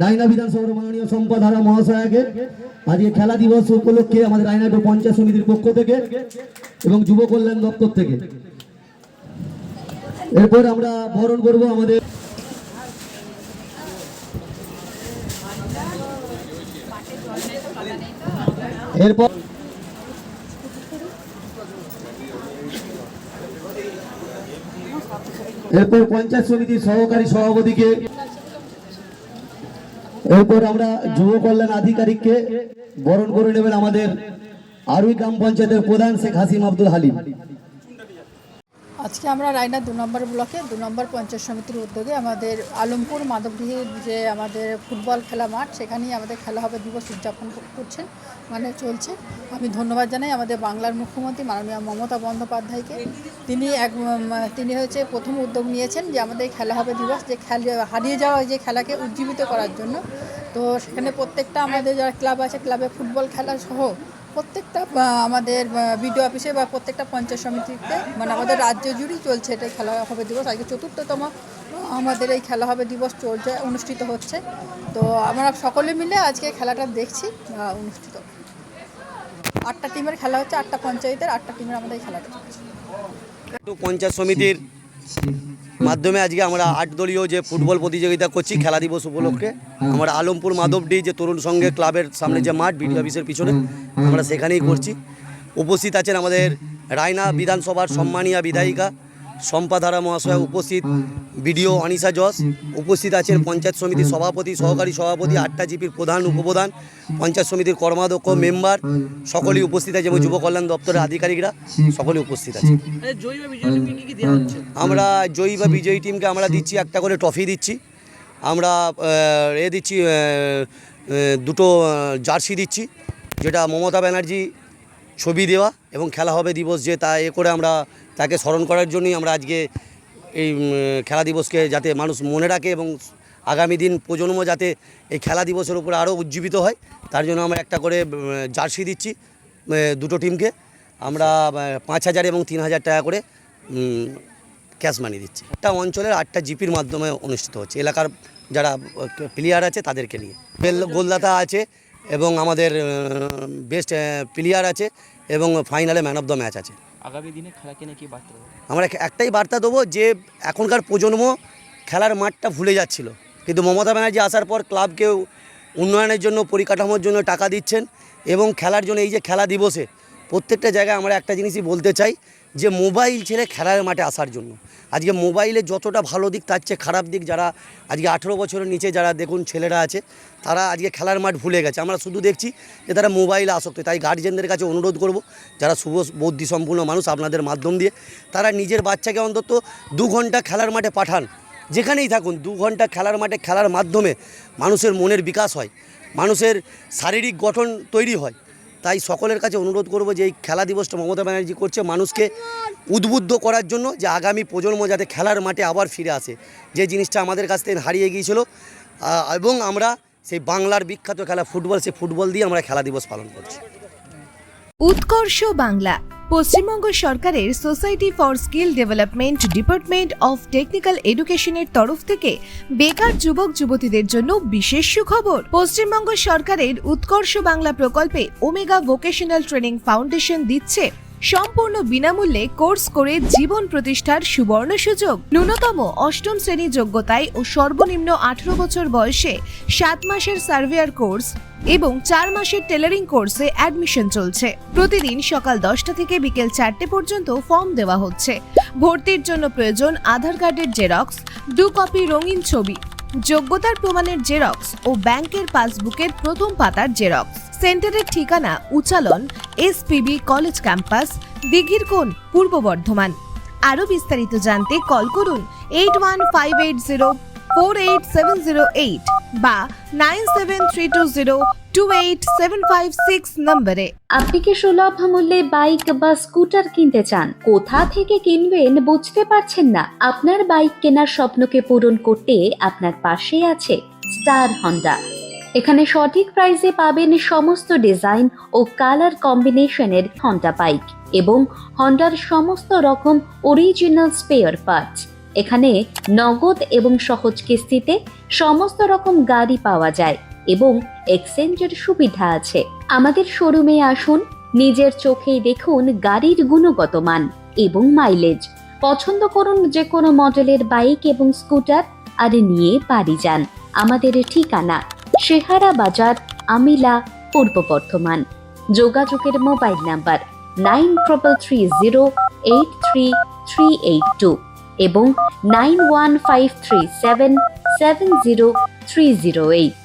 রায়না বিধানসভার মাননীয় সম্পাধারা মহাশয়াকে আজকে খেলা দিবস উপলক্ষে আমাদের রায়নাটো পঞ্চায়েত সমিতির পক্ষ থেকে এবং যুব কল্যাণ দপ্তর থেকে। এরপর আমরা বরণ করব আমাদের এরপর এরপর পঞ্চায়েত সমিতির সহকারী সভাপতিকে এরপর আমরা যুব কল্যাণ আধিকারিককে বরণ করে নেবেন আমাদের আরুই গ্রাম পঞ্চায়েতের প্রধান শেখ হাসিম আব্দুল হালিম। আজকে আমরা রায়না দু নম্বর ব্লকে, দু নম্বর পঞ্চায়েত সমিতির উদ্যোগে আমাদের আলমপুর মাধবডিহির যে আমাদের ফুটবল খেলা মাঠ, সেখানেই আমাদের খেলা হবে, দিবস উদযাপন করছেন মানে চলছে। আমি ধন্যবাদ জানাই আমাদের বাংলার মুখ্যমন্ত্রী মাননীয় মমতা বন্দ্যোপাধ্যায়কে। তিনি এক তিনি হচ্ছে প্রথম উদ্যোগ নিয়েছেন যে আমাদের খেলা হবে দিবস, যে খেলা, হারিয়ে যাওয়া যে খেলাকে উজ্জীবিত করার জন্য। তো সেখানে প্রত্যেকটা আমাদের যারা ক্লাব আছে, ক্লাবে ফুটবল খেলা সহ প্রত্যেকটা আমাদের বিডিও অফিসে বা প্রত্যেকটা পঞ্চায়েত সমিতিতে মানে আমাদের রাজ্য জুড়েই চলছে এটা খেলা হবে দিবস। আজকে চতুর্থতম আমাদের এই খেলা হবে দিবস চলছে, অনুষ্ঠিত হচ্ছে। তো আমরা সকলে মিলে আজকে খেলাটা দেখছি অনুষ্ঠিত। আটটা টিমের খেলা হচ্ছে, আটটা পঞ্চায়েতের, আটটা টিমের আমাদের এই খেলাটা চলছে। পঞ্চায়েত সমিতির মাধ্যমে আজকে আমরা আট দলীয় যে ফুটবল প্রতিযোগিতা করছি, খেলা দিবস উপলক্ষে, আমরা আলমপুর মাধবডি যে তরুণ সঙ্গে ক্লাবের সামনে যে মাঠ বিডি অফিসের পিছনে, আমরা সেখানেই করছি। উপস্থিত আছেন আমাদের রায়না বিধানসভার সম্মানীয় বিধায়িকা সম্পাধারা মহাশয় উপস্থিত বিডিও অনিশা জস উপস্থিত আছেন পঞ্চায়েত সমিতির সভাপতি সহকারী সভাপতি আটটা জিপির প্রধান উপপ্রধান পঞ্চায়েত সমিতির কর্মাধ্যক্ষ মেম্বার সকলেই উপস্থিত আছে এবং যুব কল্যাণ দপ্তরের আধিকারিকরা সকলেই উপস্থিত আছে আমরা জয়ী বা বিজয়ী টিমকে আমরা দিচ্ছি একটা করে ট্রফি দিচ্ছি। আমরা এ দিচ্ছি দুটো জার্সি দিচ্ছি যেটা মমতা ব্যানার্জি ছবি দেওয়া এবং খেলা হবে দিবস যে তা এ করে আমরা তাকে স্মরণ করার জন্যই আমরা আজকে এই খেলা দিবসকে যাতে মানুষ মনে রাখে এবং আগামী দিন প্রজন্ম যাতে এই খেলা দিবসের উপরে আরও উজ্জীবিত হয়, তার জন্য আমরা একটা করে জার্সি দিচ্ছি দুটো টিমকে। আমরা পাঁচ হাজার এবং তিন হাজার টাকা করে ক্যাশ মানি দিচ্ছি। একটা অঞ্চলের আটটা জিপির মাধ্যমে অনুষ্ঠিত হচ্ছে। এলাকার যারা প্লেয়ার আছে তাদেরকে নিয়ে। গোলদাতা আছে এবং আমাদের বেস্ট প্লেয়ার আছে এবং ফাইনালে ম্যান অফ দ্য ম্যাচ আছে। আগামী দিনে খেলাকে নিয়ে কি বার্তা আমরা একটাই বার্তা দেবো যে এখনকার প্রজন্ম খেলার মাঠটা ভুলে যাচ্ছিল। কিন্তু মমতা ব্যানার্জি আসার পর ক্লাবকে উন্নয়নের জন্য পরিকাঠামোর জন্য টাকা দিচ্ছেন এবং খেলার জন্য এই যে খেলা দিবসে প্রত্যেকটা জায়গায় আমরা একটা জিনিসই বলতে চাই যে মোবাইল ছেড়ে খেলার মাঠে আসার জন্য। আজকে মোবাইলে যতটা ভালো দিক, তার চেয়ে খারাপ দিক যারা আজকে আঠেরো বছরের নিচে যারা দেখুন ছেলেরা আছে, তারা আজকে খেলার মাঠ ভুলে গেছে। আমরা শুধু দেখছি যে তারা মোবাইলে আসক্ত। তাই গার্জেনদের কাছে অনুরোধ করব, যারা শুভ বুদ্ধি সম্পূর্ণ মানুষ আপনাদের মাধ্যম দিয়ে, তারা নিজের বাচ্চাকে অন্তত দু ঘণ্টা খেলার মাঠে পাঠান। যেখানেই থাকুন, দু ঘণ্টা খেলার মাঠে খেলার মাধ্যমে মানুষের মনের বিকাশ হয়, মানুষের শারীরিক গঠন তৈরি হয়। তাই সকলের কাছে অনুরোধ করব যে এই খেলা দিবসটা মমতা ব্যানার্জি করছে মানুষকে উদ্বুদ্ধ করার জন্য যে আগামী প্রজন্ম যাতে খেলার মাঠে আবার ফিরে আসে। যে জিনিসটা আমাদের কাছ থেকে হারিয়ে গিয়েছিল এবং আমরা সেই বাংলার বিখ্যাত খেলা ফুটবল, সেই ফুটবল দিয়ে আমরা খেলা দিবস পালন করছি। উৎকর্ষ বাংলা, পশ্চিমবঙ্গ সরকারের society for skill development department of technical এডুকেশনের তরফ থেকে বেকার যুবক যুবতীদের জন্য বিশেষ সুখবর। পশ্চিমবঙ্গ সরকারের উৎকর্ষ বাংলা প্রকল্পে ওমেগা ভোকেশনাল ট্রেনিং ফাউন্ডেশন দিচ্ছে সম্পূর্ণ বিনামূল্যে কোর্স করে জীবন প্রতিষ্ঠার সুবর্ণ সুযোগ। ন্যূনতম অষ্টম শ্রেণি যোগ্যতায় ও সর্বনিম্ন আঠারো বছর বয়সে সাত মাসের সার্ভেয়ার কোর্স এবং চার মাসের টেলারিং কোর্সে অ্যাডমিশন চলছে। প্রতিদিন সকাল দশটা থেকে বিকেল চারটে পর্যন্ত ফর্ম দেওয়া হচ্ছে। ভর্তির জন্য প্রয়োজন আধার কার্ডের জেরক্স, দু কপি রঙিন ছবি, যোগ্যতার প্রমাণের জেরক্স ও ব্যাংকের পাসবুকের প্রথম পাতার জেরক্স। সেন্টারের ঠিকানা উচালন এসপিবি কলেজ ক্যাম্পাস দিঘির কোণ পূর্ব বর্ধমান। আরও বিস্তারিত জানতে কল করুন eight one five eight zero four eight seven zero eight বা nine seven three two zero two eight seven five six নম্বরে। আপনি কি সুলভ মূল্যে বাইক বা স্কুটার কিনতে চান? কোথা থেকে কিনবেন বুঝতে পারছেন না। আপনার বাইক কেনার স্বপ্নকে পূরণ করতে আপনার পাশে আছে স্টার হন্ডা। এখানে সঠিক প্রাইসে পাবেন সমস্ত ডিজাইন ও কালার কম্বিনেশনের হন্ডা বাইক এবং হন্ডার সমস্ত রকম অরিজিনাল স্পেয়ার পার্টস এখানে নগদ এবং সহজ কিস্তিতে সমস্ত রকম গাড়ি পাওয়া যায় এবং এক্সচেঞ্জের সুবিধা আছে। আমাদের শোরুমে আসুন, নিজের চোখেই দেখুন গাড়ির গুণগত মান এবং মাইলেজ পছন্দ করুন যে কোনো মডেলের বাইক এবং স্কুটার আর নিয়ে বাড়ি যান। আমাদের ঠিকানা শেহারা বাজার, আমিলা, পূর্ব বর্ধমান। যোগাযোগের mobile number nine triple three zero eight three three eight two এবং nine one five three seven seven zero three zero eight.